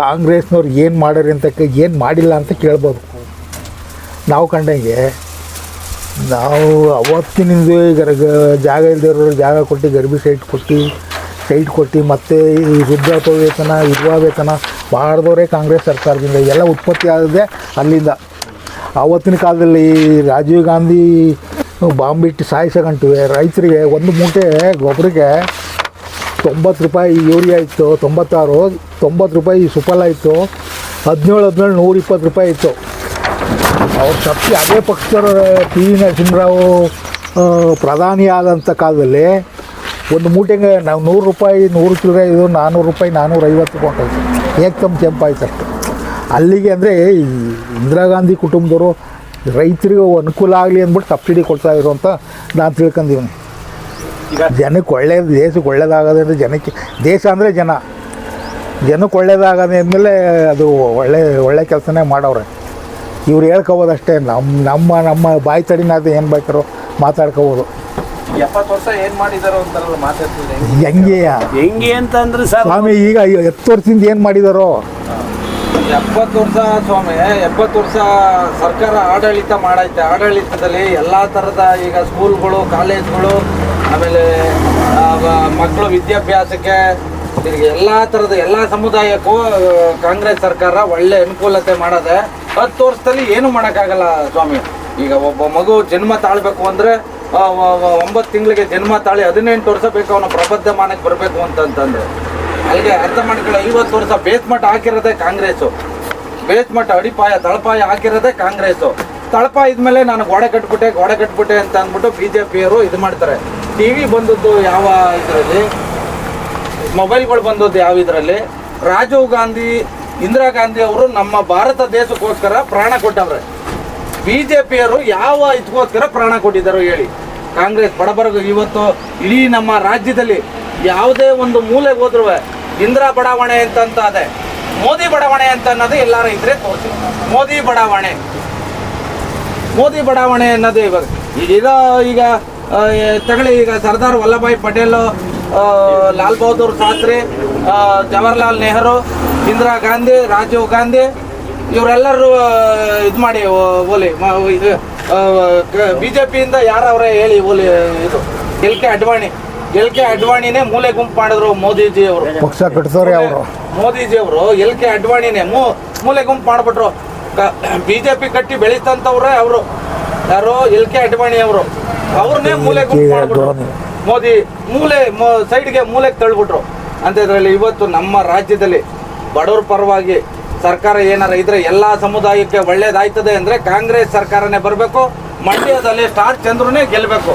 ಕಾಂಗ್ರೆಸ್ನವ್ರು ಏನು ಮಾಡ್ಯಾರ ಅಂತ ಏನು ಮಾಡಿಲ್ಲ ಅಂತ ಕೇಳ್ಬೋದು. ನಾವು ಕಂಡಂಗೆ ನಾವು ಅವತ್ತಿನಿಂದ ಜಾಗ ಇಲ್ದಿರೋರು ಜಾಗ ಕೊಟ್ಟು ಗರ್ಭಿ ಸೈಟ್ ಕೊಟ್ಟು ಸೈಟ್ ಕೊಟ್ಟು ಮತ್ತು ಈ ವೃದ್ಧಾಪ್ಯ ವೇತನ ವಿಧವಾ ವೇತನ ಕಾಂಗ್ರೆಸ್ ಸರ್ಕಾರದಿಂದ. ಎಲ್ಲ ಉತ್ಪತ್ತಿ ಆಗಿದೆ ಅಲ್ಲಿಂದ. ಆವತ್ತಿನ ಕಾಲದಲ್ಲಿ ರಾಜೀವ್ ಗಾಂಧಿ ಬಾಂಬಿಟ್ಟು ಸಾಯಿಸಗಂಟಿವೆ ರೈತರಿಗೆ ಒಂದು ಮೂಟೆ ಗೊಬ್ಬರಕ್ಕೆ ತೊಂಬತ್ತು ರೂಪಾಯಿ ಯೂರಿಯಾ ಇತ್ತು, ತೊಂಬತ್ತಾರು, ತೊಂಬತ್ತು ರೂಪಾಯಿ ಸುಫಲ ಇತ್ತು, ಹದಿನೇಳು ಹದಿನೇಳು ನೂರ ಇಪ್ಪತ್ತು ರೂಪಾಯಿ ಇತ್ತು. ಅವ್ರ ತಪ್ಪಿ ಅದೇ ಪಕ್ಷದವರು ಪಿ ವಿ ನರಸಿಂಹರಾವು ಪ್ರಧಾನಿ ಆದಂಥ ಕಾಲದಲ್ಲಿ ಒಂದು ಮೂಟೆಗೆ ನಾವು ನೂರು ರೂಪಾಯಿ, ನೂರು ಚಿಲ್ಲರೆ ಇದು ನಾನ್ನೂರು ರೂಪಾಯಿ ನಾನ್ನೂರೈವತ್ತು ಕೊಟ್ಟು ಏಕ್ದಮ್ ಕೆಂಪಾಯ್ತು ಅಷ್ಟು. ಅಲ್ಲಿಗೆ ಅಂದರೆ ಇಂದಿರಾ ಗಾಂಧಿ ಕುಟುಂಬದವರು ರೈತರಿಗೆ ಅನುಕೂಲ ಆಗಲಿ ಅಂದ್ಬಿಟ್ಟು ಸಬ್ಸಿಡಿ ಕೊಡ್ತಾ ಇರೋ ಅಂತ ನಾನು ತಿಳ್ಕೊಂಡಿದ್ದೀನಿ. ಜನಕ್ಕೆ ಒಳ್ಳೇದು ದೇಶಕ್ಕೆ ಒಳ್ಳೇದಾಗದೆ ಅಂದರೆ ಜನಕ್ಕೆ ದೇಶ ಅಂದರೆ ಜನ. ಜನಕ್ಕೆ ಒಳ್ಳೇದಾಗದೆ ಅಂದಮೇಲೆ ಅದು ಒಳ್ಳೆ ಒಳ್ಳೆ ಕೆಲಸನೇ ಮಾಡೋರೆ ಇವ್ರು ಹೇಳ್ಕೋಬೋದು ಅಷ್ಟೇ. ನಮ್ಮ ನಮ್ಮ ನಮ್ಮ ಬಾಯಿ ತಡಿನಾದ ಏನು ಬೇಕಾರು ಮಾತಾಡ್ಕೋಬೋದು. ಎಪ್ಪತ್ತು ವರ್ಷ ಏನು ಮಾಡಿದಾರೋ ಅಂತಾರಲ್ಲ ಮಾತಾಡ್ತಿದ್ರೆ ಹೆಂಗೆ ಹೆಂಗೆ? ಅಂತಂದ್ರೆ ಸರ್ ಸ್ವಾಮಿ ಈಗ ಹತ್ತು ವರ್ಷದಿಂದ ಏನು ಮಾಡಿದಾರೋ? ಎಪ್ಪತ್ತು ವರ್ಷ ಸ್ವಾಮಿ ಎಪ್ಪತ್ತು ವರ್ಷ ಸರ್ಕಾರ ಆಡಳಿತ ಮಾಡೈತೆ. ಆಡಳಿತದಲ್ಲಿ ಎಲ್ಲ ತರದ ಈಗ ಸ್ಕೂಲ್ಗಳು ಕಾಲೇಜ್ಗಳು ಆಮೇಲೆ ಮಕ್ಕಳು ವಿದ್ಯಾಭ್ಯಾಸಕ್ಕೆ ತಿರ್ಗಿ ಎಲ್ಲ ಥರದ ಎಲ್ಲ ಸಮುದಾಯಕ್ಕೂ ಕಾಂಗ್ರೆಸ್ ಸರ್ಕಾರ ಒಳ್ಳೆ ಅನುಕೂಲತೆ ಮಾಡದೆ ಹತ್ತು ವರ್ಷದಲ್ಲಿ ಏನು ಮಾಡೋಕ್ಕಾಗಲ್ಲ ಸ್ವಾಮಿ. ಈಗ ಒಬ್ಬ ಮಗು ಜನ್ಮ ತಾಳ್ಬೇಕು ಅಂದರೆ ಒಂಬತ್ತು ತಿಂಗಳಿಗೆ ಜನ್ಮ ತಾಳಿ ಹದಿನೆಂಟು ವರ್ಷ ಬೇಕು, ಅವನು ಪ್ರಬದ್ಧಮಾನಕ್ಕೆ ಬರಬೇಕು ಅಂತಂತಂದ್ರೆ. ಅಲ್ಲಿಗೆ ಅರ್ಥ ಮಾಡ್ಕೊಳ್ಳೋ, ಐವತ್ತು ವರ್ಷ ಬೇಸ್ಮಠ ಹಾಕಿರೋದೇ ಕಾಂಗ್ರೆಸ್ಸು. ಬೇಸ್ಮಠ ಅಡಿಪಾಯ, ತಳಪಾಯ ಹಾಕಿರೋದೇ ಕಾಂಗ್ರೆಸ್ಸು. ತಳಪಾಯ ಇದ್ಮೇಲೆ ನಾನು ಗೋಡೆ ಕಟ್ಬಿಟ್ಟೆ ಗೋಡೆ ಕಟ್ಬಿಟ್ಟೆ ಅಂತ ಅಂದ್ಬಿಟ್ಟು ಬಿ ಜೆ ಪಿಯವರು ಇದು ಮಾಡ್ತಾರೆ. ಟಿ ವಿ ಬಂದದ್ದು ಯಾವ ಇದರಲ್ಲಿ? ಮೊಬೈಲ್ಗಳು ಬಂದದ್ದು ಯಾವ ಇದರಲ್ಲಿ? ರಾಜೀವ್ ಗಾಂಧಿ, ಇಂದಿರಾ ಗಾಂಧಿ ಅವರು ನಮ್ಮ ಭಾರತ ದೇಶಕ್ಕೋಸ್ಕರ ಪ್ರಾಣ ಕೊಟ್ಟವ್ರೆ. ಬಿ ಜೆ ಪಿಯವರು ಯಾವ ಇದಕ್ಕೋಸ್ಕರ ಪ್ರಾಣ ಕೊಟ್ಟಿದ್ದಾರೋ ಹೇಳಿ. ಕಾಂಗ್ರೆಸ್ ಬಡಬರಗ ಇವತ್ತು ಇಡೀ ನಮ್ಮ ರಾಜ್ಯದಲ್ಲಿ ಯಾವುದೇ ಒಂದು ಮೂಲೆಗೆ ಹೋದ್ರು ಇಂದಿರಾ ಬಡಾವಣೆ ಅಂತ ಅದೇ. ಮೋದಿ ಬಡಾವಣೆ ಅಂತ ಅನ್ನೋದು ಎಲ್ಲರೂ ಇದ್ರೆ ತೋರಿಸಿ. ಮೋದಿ ಬಡಾವಣೆ. ಮೋದಿ ಬಡಾವಣೆ ಅನ್ನೋದು ಇವಾಗ. ಈಗ ಈಗ ತಗೊಳ್ಳಿ ಈಗ ಸರ್ದಾರ್ ವಲ್ಲಭಾಯ್ ಪಟೇಲ್ ಲಾಲ್ ಬಹದ್ದೂರ್ ಶಾಸ್ತ್ರಿ ಜವಾಹರ್ಲಾಲ್ ನೆಹರು ಇಂದಿರಾ ಗಾಂಧಿ ರಾಜೀವ್ ಗಾಂಧಿ ಇವರೆಲ್ಲರೂ ಇದು ಮಾಡಿ ಓಲಿ ಬಿ ಜೆ ಪಿಯಿಂದ ಅವರೇ ಹೇಳಿ ಓಲಿ ಇದು L K Advani L K ಅಡ್ವಾಣಿನೇ ಮೂಲೆ ಗುಂಪು ಮಾಡಿದ್ರು ಮೋದಿಜಿ ಅವರು ಪಕ್ಷ ಕಟ್ಟಿಸೋರು ಅವರು. ಮೋದಿಜಿ ಅವರು ಎಲ್ ಕೆ ಅಡ್ವಾಣಿನೇ ಮೂಲೆ ಗುಂಪು ಮಾಡ್ಬಿಟ್ರು. ಬಿಜೆಪಿ ಕಟ್ಟಿ ಬೆಳೀತಂತವ್ರೆ ಅವರು. ಯಾರು ಎಲ್ ಕೆ ಅಡ್ವಾಣಿ ಅವರು. ಅವ್ರನ್ನೇ ಮೂಲೆ ಮೋದಿ ಮೂಲೆ ಸೈಡ್ಗೆ ಮೂಲೆಗೆ ತಳ್ಬಿಟ್ರು. ಅಂತ ಇದ್ರಲ್ಲಿ ಇವತ್ತು ನಮ್ಮ ರಾಜ್ಯದಲ್ಲಿ ಬಡವ್ರ ಪರವಾಗಿ ಸರ್ಕಾರ ಏನಾರ ಇದ್ರೆ ಎಲ್ಲಾ ಸಮುದಾಯಕ್ಕೆ ಒಳ್ಳೇದಾಯ್ತದೆ ಅಂದ್ರೆ ಕಾಂಗ್ರೆಸ್ ಸರ್ಕಾರನೇ ಬರಬೇಕು ಮಂಡ್ಯದಲ್ಲಿ ಸ್ಟಾರ್ ಚಂದ್ರನೇ ಗೆಲ್ಲಬೇಕು